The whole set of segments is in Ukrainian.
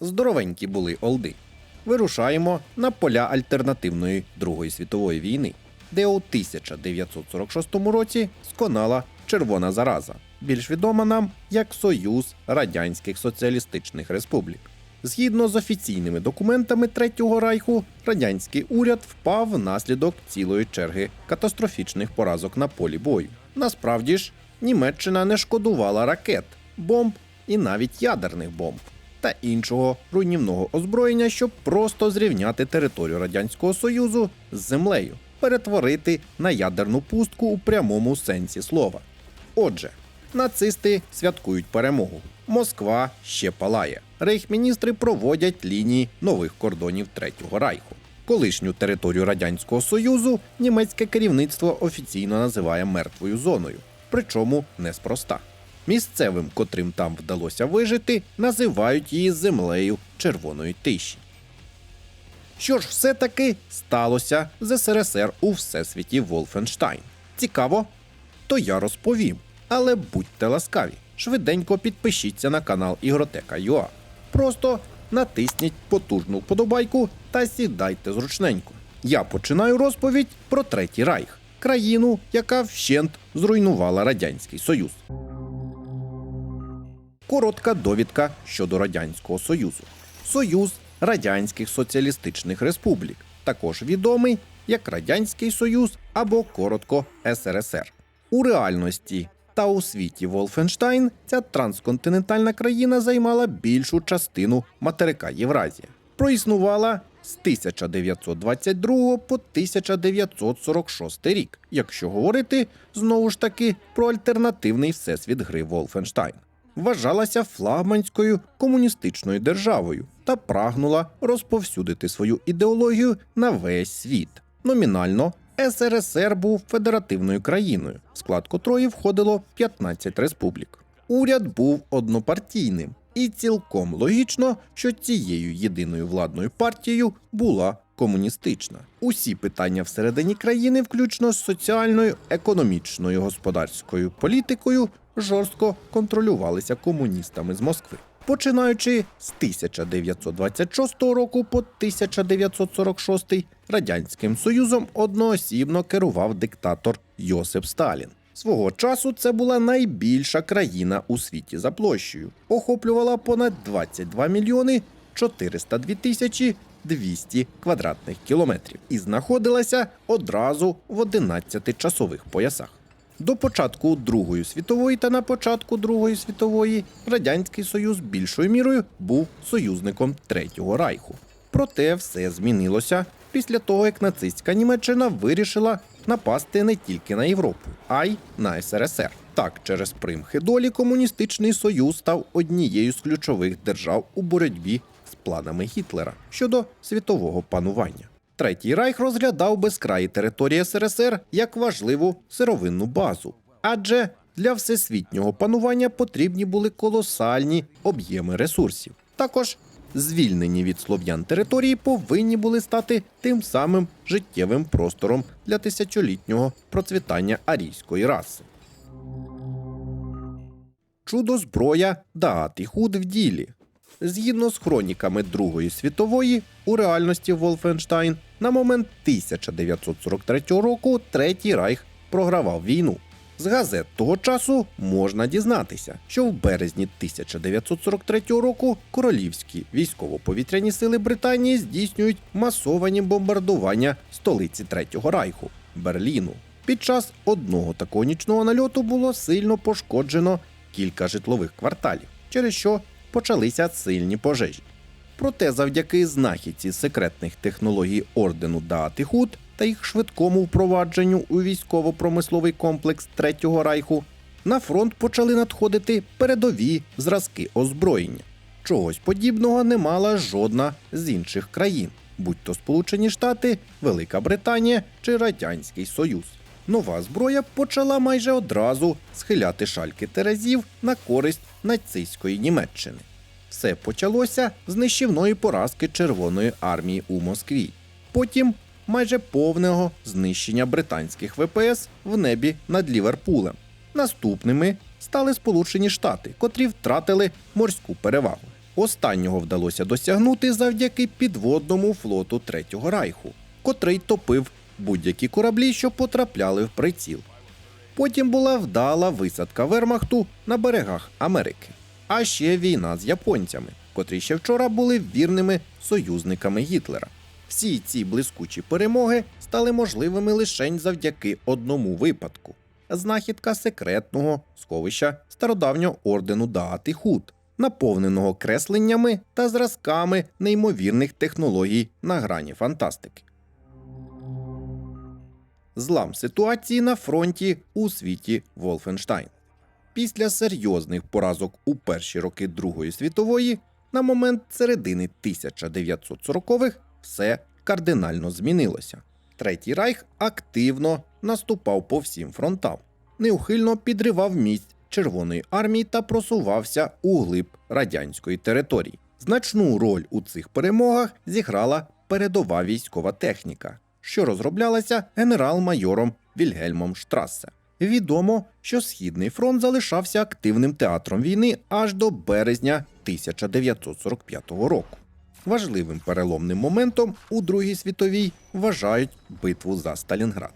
Здоровенькі були олди. Вирушаємо на поля альтернативної Другої світової війни, де у 1946 році сконала червона зараза, більш відома нам як Союз Радянських Соціалістичних Республік. Згідно з офіційними документами Третього Райху, радянський уряд впав внаслідок цілої черги катастрофічних поразок на полі бою. Насправді ж, Німеччина не шкодувала ракет, бомб і навіть ядерних бомб та іншого руйнівного озброєння, щоб просто зрівняти територію Радянського Союзу з землею, перетворити на ядерну пустку у прямому сенсі слова. Отже, нацисти святкують перемогу. Москва ще палає. Рейхміністри проводять лінії нових кордонів Третього Райху. Колишню територію Радянського Союзу німецьке керівництво офіційно називає мертвою зоною, причому неспроста. Місцевим, котрим там вдалося вижити, називають її землею червоної тиші. Що ж все-таки сталося з СРСР у всесвіті Волфенштайн? Цікаво? То я розповім. Але будьте ласкаві, швиденько підпишіться на канал Ігротека.ua. Просто натисніть потужну вподобайку та сідайте зручненько. Я починаю розповідь про Третій Райх, країну, яка вщент зруйнувала Радянський Союз. Коротка довідка щодо Радянського Союзу. Союз Радянських Соціалістичних Республік, також відомий як Радянський Союз або коротко СРСР. У реальності та у світі Волфенштайн ця трансконтинентальна країна займала більшу частину материка Євразія. Проіснувала з 1922 по 1946 рік, якщо говорити знову ж таки про альтернативний всесвіт гри Волфенштайн вважалася флагманською комуністичною державою та прагнула розповсюдити свою ідеологію на весь світ. Номінально СРСР був федеративною країною, в склад котрої входило 15 республік. Уряд був однопартійним, і цілком логічно, що цією єдиною владною партією була комуністична. Усі питання всередині країни, включно з соціальною, економічною, господарською політикою, жорстко контролювалися комуністами з Москви. Починаючи з 1926 року по 1946 радянським союзом одноосібно керував диктатор Йосип Сталін. Свого часу це була найбільша країна у світі за площею, охоплювала понад 22 мільйони 402 тисячі 200 квадратних кілометрів і знаходилася одразу в 11 часових поясах. До початку Другої світової та на початку Другої світової Радянський Союз більшою мірою був союзником Третього Райху. Проте все змінилося після того, як нацистська Німеччина вирішила напасти не тільки на Європу, а й на СРСР. Так, через примхи долі комуністичний союз став однією з ключових держав у боротьбі планами Гітлера щодо світового панування. Третій Райх розглядав безкраї території СРСР як важливу сировинну базу, адже для всесвітнього панування потрібні були колосальні об'єми ресурсів. Також звільнені від слов'ян території повинні були стати тим самим життєвим простором для тисячолітнього процвітання арійської раси. Чудо зброя Даат і Худ в ділі. Згідно з хроніками Другої світової, у реальності Волфенштайн на момент 1943 року Третій Райх програвав війну. З газет того часу можна дізнатися, що в березні 1943 року королівські військово-повітряні сили Британії здійснюють масовані бомбардування столиці Третього Райху Берліну. Під час одного такого нічного нальоту було сильно пошкоджено кілька житлових кварталів, через що почалися сильні пожежі. Проте завдяки знахідці секретних технологій ордену Худ та їх швидкому впровадженню у військово-промисловий комплекс Третього Райху на фронт почали надходити передові зразки озброєння. Чогось подібного не мала жодна з інших країн, будь то Сполучені Штати, Велика Британія чи Радянський Союз. Нова зброя почала майже одразу схиляти шальки терезів на користь нацистської Німеччини. Все почалося з нищівної поразки Червоної армії у Москві. Потім майже повного знищення британських ВПС в небі над Ліверпулем. Наступними стали Сполучені Штати, котрі втратили морську перевагу. Останнього вдалося досягнути завдяки підводному флоту Третього Райху, котрий топив будь-які кораблі, що потрапляли в приціл. Потім була вдала висадка Вермахту на берегах Америки. А ще війна з японцями, котрі ще вчора були вірними союзниками Гітлера. Всі ці блискучі перемоги стали можливими лише завдяки одному випадку: знахідка секретного сховища стародавнього ордену Даати Худ, наповненого кресленнями та зразками неймовірних технологій на грані фантастики. Злам ситуації на фронті у світі Волфенштайн. Після серйозних поразок у перші роки Другої світової, на момент середини 1940-х все кардинально змінилося. Третій Райх активно наступав по всім фронтам, неухильно підривав місць Червоної армії та просувався у глиб радянської території. Значну роль у цих перемогах зіграла передова військова техніка, що розроблялася генерал-майором Вільгельмом Штрассе. Відомо, що Східний фронт залишався активним театром війни аж до березня 1945 року. Важливим переломним моментом у Другій світовій вважають битву за Сталінград.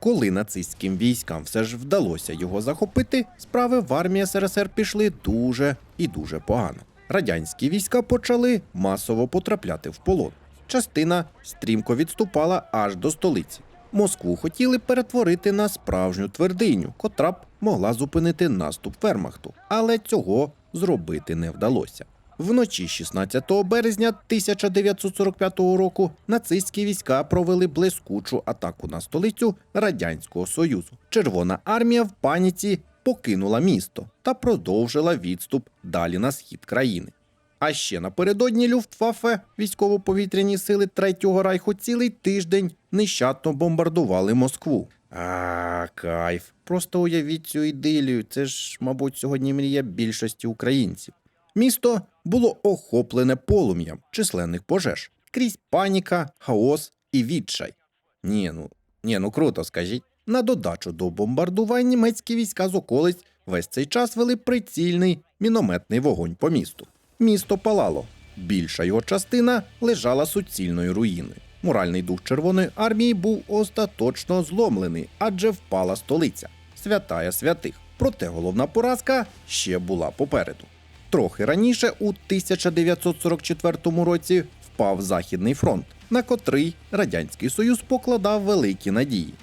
Коли нацистським військам все ж вдалося його захопити, справи в армії СРСР пішли дуже і дуже погано. Радянські війська почали масово потрапляти в полон. Частина стрімко відступала аж до столиці. Москву хотіли перетворити на справжню твердиню, котра б могла зупинити наступ Вермахту, але цього зробити не вдалося. Вночі 16 березня 1945 року нацистські війська провели блискучу атаку на столицю Радянського Союзу. Червона армія в паніці покинула місто та продовжила відступ далі на схід країни. А ще напередодні Люфтваффе, військово-повітряні сили Третього Райху, цілий тиждень нещадно бомбардували Москву. А, кайф. Просто уявіть цю ідилію. Це ж, мабуть, сьогодні мрія більшості українців. Місто було охоплене полум'ям численних пожеж, крізь паніка, хаос і відчай. Ні, ну ні, ну круто, скажіть. На додачу до бомбардувань німецькі війська з околиць весь цей час вели прицільний мінометний вогонь по місту. Місто палало. Більша його частина лежала суцільною руїною. Моральний дух Червоної армії був остаточно зломлений, адже впала столиця святая святих. Проте головна поразка ще була попереду. Трохи раніше, у 1944 році, впав Західний фронт, на котрий Радянський Союз покладав великі надії.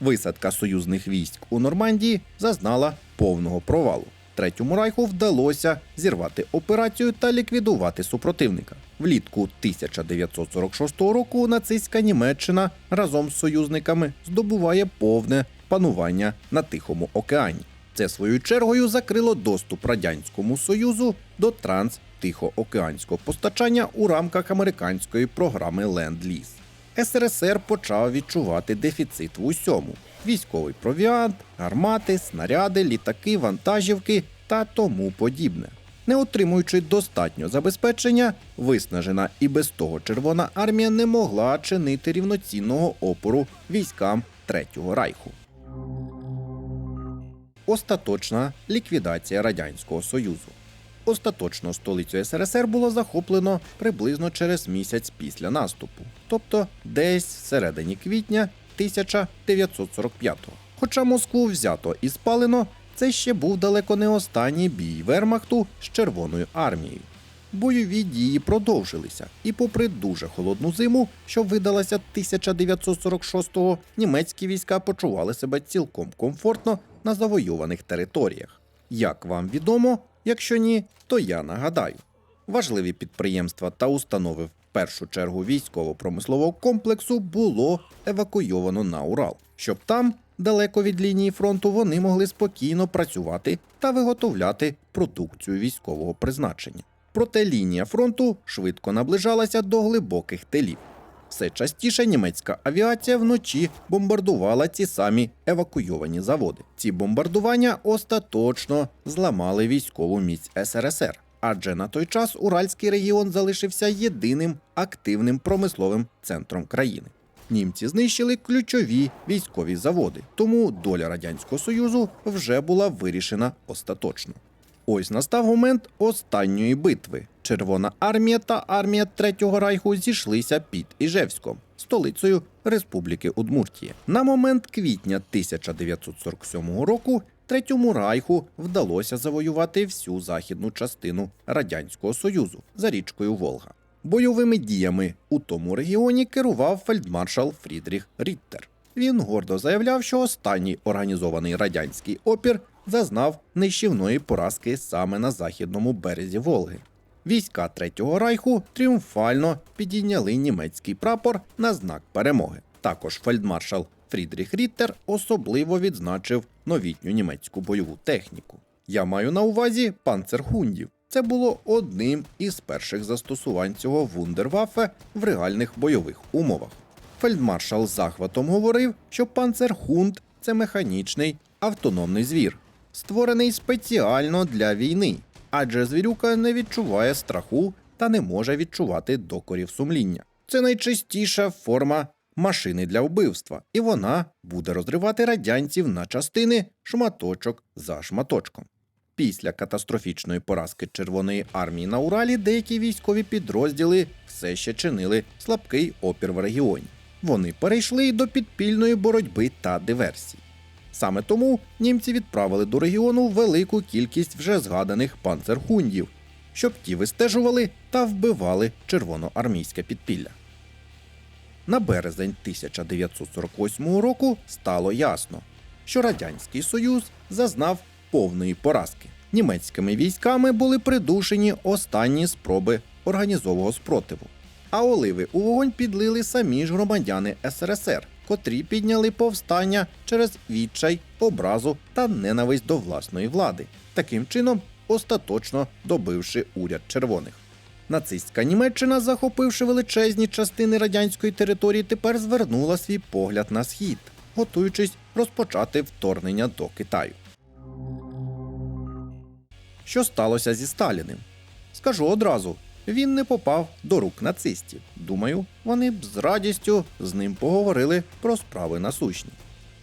Висадка союзних військ у Нормандії зазнала повного провалу. Третьому райху вдалося зірвати операцію та ліквідувати супротивника. Влітку 1946 року нацистська Німеччина разом з союзниками здобуває повне панування на Тихому океані. Це своєю чергою закрило доступ Радянському Союзу до транс-тихоокеанського постачання у рамках американської програми Ленд-Ліз. СРСР почав відчувати дефіцит в усьому: військовий провіант, гармати, снаряди, літаки, вантажівки та тому подібне. Не отримуючи достатньо забезпечення, виснажена і без того Червона армія не могла чинити рівноцінного опору військам Третього Райху. Остаточна ліквідація Радянського Союзу. Остаточно столицю СРСР було захоплено приблизно через місяць після наступу, тобто десь всередині квітня 1945-го. Хоча Москву взято і спалено, це ще був далеко не останній бій Вермахту з Червоною армією. Бойові дії продовжилися, і, попри дуже холодну зиму, що видалася 1946-го, німецькі війська почували себе цілком комфортно на завойованих територіях. Як вам відомо, якщо ні, то я нагадаю. Важливі підприємства та установи в першу чергу військово-промислового комплексу було евакуйовано на Урал, щоб там, далеко від лінії фронту, вони могли спокійно працювати та виготовляти продукцію військового призначення. Проте лінія фронту швидко наближалася до глибоких тилів. Все частіше німецька авіація вночі бомбардувала ці самі евакуйовані заводи. Ці бомбардування остаточно зламали військову міць СРСР, адже на той час Уральський регіон залишився єдиним активним промисловим центром країни. Німці знищили ключові військові заводи, тому доля радянського союзу вже була вирішена остаточно. Ось настав момент останньої битви Червона армія та армія Третього Райху зійшлися під Іжевськом, столицею Республіки Удмуртія. На момент квітня 1947 року Третьому Райху вдалося завоювати всю західну частину Радянського Союзу за річкою Волга. Бойовими діями у тому регіоні керував фельдмаршал Фрідріх Ріттер. Він гордо заявляв, що останній організований радянський опір зазнав нищівної поразки саме на західному березі Волги. Війська Третього Райху тріумфально підійняли німецький прапор на знак перемоги. Також фельдмаршал Фрідріх Ріттер особливо відзначив новітню німецьку бойову техніку. Я маю на увазі панцерхундів. Це було одним із перших застосувань цього вундерваффе в реальних бойових умовах. Фельдмаршал з захватом говорив, що панцерхунд це механічний автономний звір, створений спеціально для війни, адже звірюка не відчуває страху та не може відчувати докорів сумління. Це найчистіша форма машини для вбивства, і вона буде розривати радянців на частини шматочок за шматочком. Після катастрофічної поразки Червоної армії на Уралі деякі військові підрозділи все ще чинили слабкий опір в регіоні. Вони перейшли до підпільної боротьби та диверсій. Саме тому німці відправили до регіону велику кількість вже згаданих панцерхундів, щоб ті вистежували та вбивали червоноармійське підпілля. На березень 1948 року стало ясно, що Радянський Союз зазнав повної поразки. Німецькими військами були придушені останні спроби організового спротиву. А оливи у вогонь підлили самі ж громадяни СРСР, котрі підняли повстання через відчай, образу та ненависть до власної влади, таким чином остаточно добивши уряд червоних. Нацистська Німеччина, захопивши величезні частини радянської території, тепер звернула свій погляд на схід, готуючись розпочати вторгнення до Китаю. Що сталося зі Сталіним? Скажу одразу: він не попав до рук нацистів. Думаю, вони б з радістю з ним поговорили про справи насущні.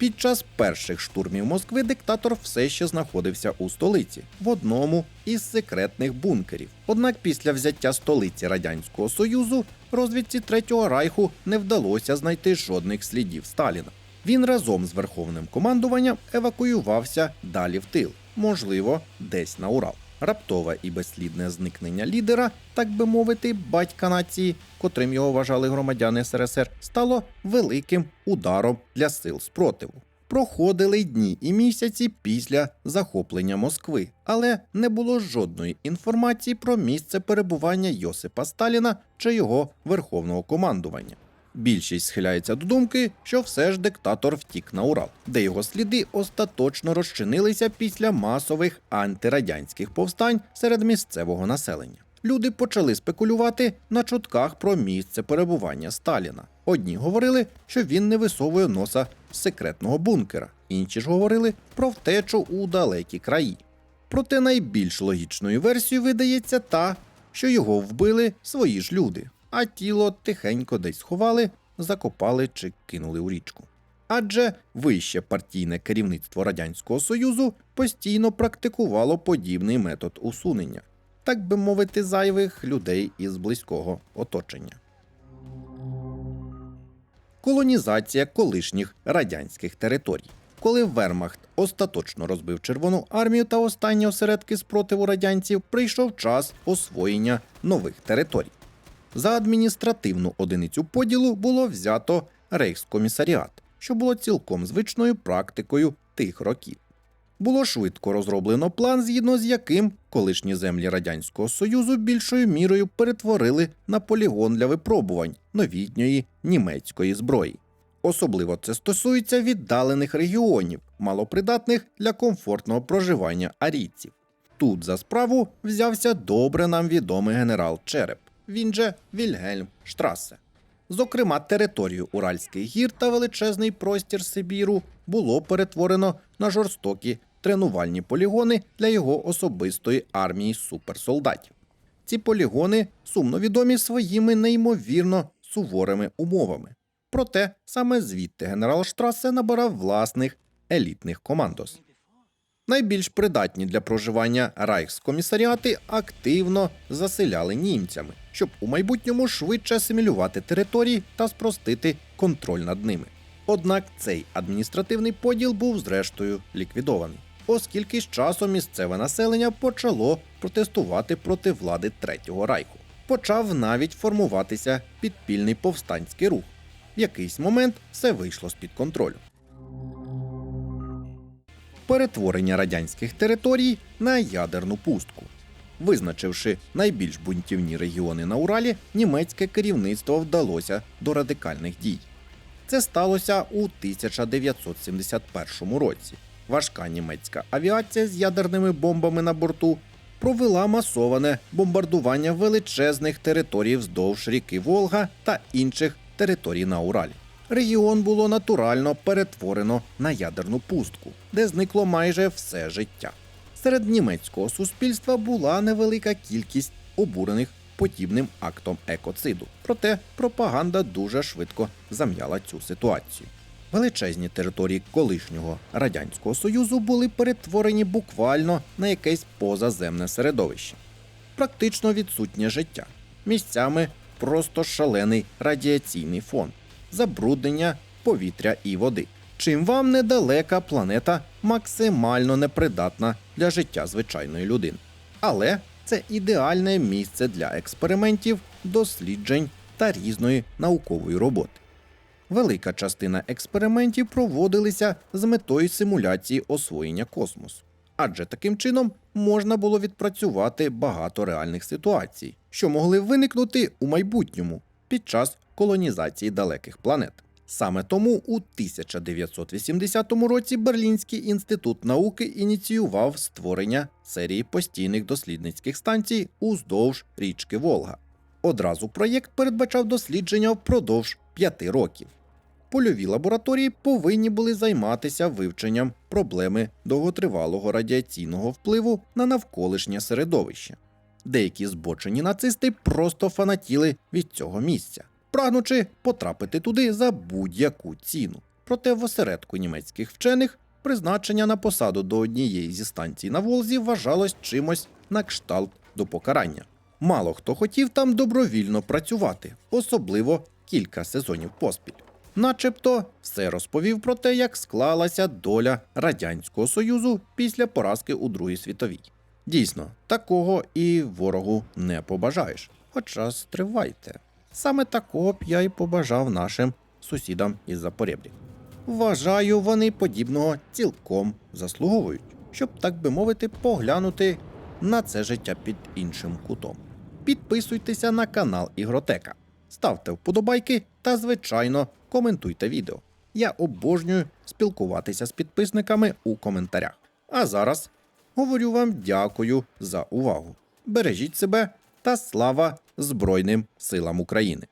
Під час перших штурмів Москви диктатор все ще знаходився у столиці в одному із секретних бункерів. Однак після взяття столиці Радянського Союзу розвідці Третього Райху не вдалося знайти жодних слідів Сталіна. Він разом з верховним командуванням евакуювався далі в тил, можливо, десь на Урал. Раптове і безслідне зникнення лідера, так би мовити, батька нації, котрим його вважали громадяни СРСР, стало великим ударом для сил спротиву. Проходили дні і місяці після захоплення Москви, але не було жодної інформації про місце перебування Йосипа Сталіна чи його верховного командування. Більшість схиляється до думки, що все ж диктатор втік на Урал, де його сліди остаточно розчинилися після масових антирадянських повстань серед місцевого населення. Люди почали спекулювати на чутках про місце перебування Сталіна. Одні говорили, що він не висовує носа з секретного бункера, інші ж говорили про втечу у далекі краї. Проте найбільш логічною версією видається та, що його вбили свої ж люди, а тіло тихенько десь сховали, закопали чи кинули у річку. Адже вище партійне керівництво Радянського Союзу постійно практикувало подібний метод усунення, так би мовити, зайвих людей із близького оточення. Колонізація колишніх радянських територій. Коли Вермахт остаточно розбив Червону армію та останні осередки спротиву радянців, прийшов час освоєння нових територій. За адміністративну одиницю поділу було взято рейхскомісаріат, що було цілком звичною практикою тих років. Було швидко розроблено план, згідно з яким колишні землі Радянського Союзу більшою мірою перетворили на полігон для випробувань новітньої німецької зброї. Особливо це стосується віддалених регіонів, малопридатних для комфортного проживання арійців. Тут за справу взявся добре нам відомий генерал Череп, він же Вільгельм Штрасе. Зокрема, територію Уральських гір та величезний простір Сибіру було перетворено на жорстокі тренувальні полігони для його особистої армії суперсолдатів. Ці полігони сумно відомі своїми неймовірно суворими умовами. Проте саме звідти генерал Штрасе набирав власних елітних командос. Найбільш придатні для проживання райхскомісаріати активно заселяли німцями, щоб у майбутньому швидше асимілювати території та спростити контроль над ними. Однак цей адміністративний поділ був зрештою ліквідований, оскільки з часом місцеве населення почало протестувати проти влади Третього Райху. Почав навіть формуватися підпільний повстанський рух. В якийсь момент все вийшло з-під контролю. Перетворення радянських територій на ядерну пустку. Визначивши найбільш бунтівні регіони на Уралі, німецьке керівництво вдалося до радикальних дій. Це сталося у 1971 році. Важка німецька авіація з ядерними бомбами на борту провела масоване бомбардування величезних територій вздовж ріки Волга та інших територій на Уралі. Регіон було натурально перетворено на ядерну пустку, де зникло майже все життя. Серед німецького суспільства була невелика кількість обурених подібним актом екоциду. Проте пропаганда дуже швидко зам'яла цю ситуацію. Величезні території колишнього радянського союзу були перетворені буквально на якесь позаземне середовище. Практично відсутнє життя. Місцями просто шалений радіаційний фон, забруднення повітря і води. Чим вам недалека планета максимально непридатна для життя звичайної людини. Але це ідеальне місце для експериментів, досліджень та різної наукової роботи. Велика частина експериментів проводилися з метою симуляції освоєння космосу, адже таким чином можна було відпрацювати багато реальних ситуацій, що могли виникнути у майбутньому під час колонізації далеких планет. Саме тому у 1980 році Берлінський інститут науки ініціював створення серії постійних дослідницьких станцій уздовж річки Волга. Одразу проєкт передбачав дослідження впродовж п'яти років. Польові лабораторії повинні були займатися вивченням проблеми довготривалого радіаційного впливу на навколишнє середовище. Деякі збочені нацисти просто фанатіли від цього місця, прагнучи потрапити туди за будь-яку ціну. Проте в осередку німецьких вчених призначення на посаду до однієї зі станцій на Волзі вважалось чимось на кшталт до покарання. Мало хто хотів там добровільно працювати, особливо кілька сезонів поспіль. Начебто все розповів про те, як склалася доля Радянського Союзу після поразки у Другій світовій. Дійсно, такого і ворогу не побажаєш. Хоча стривайте. Саме такого б я й побажав нашим сусідам із Запорєбрі. Вважаю, вони подібного цілком заслуговують, щоб, так би мовити, поглянути на це життя під іншим кутом. Підписуйтеся на канал Ігротека, ставте вподобайки та, звичайно, коментуйте відео. Я обожнюю спілкуватися з підписниками у коментарях. А зараз говорю вам дякую за увагу. Бережіть себе та слава Збройним силам України!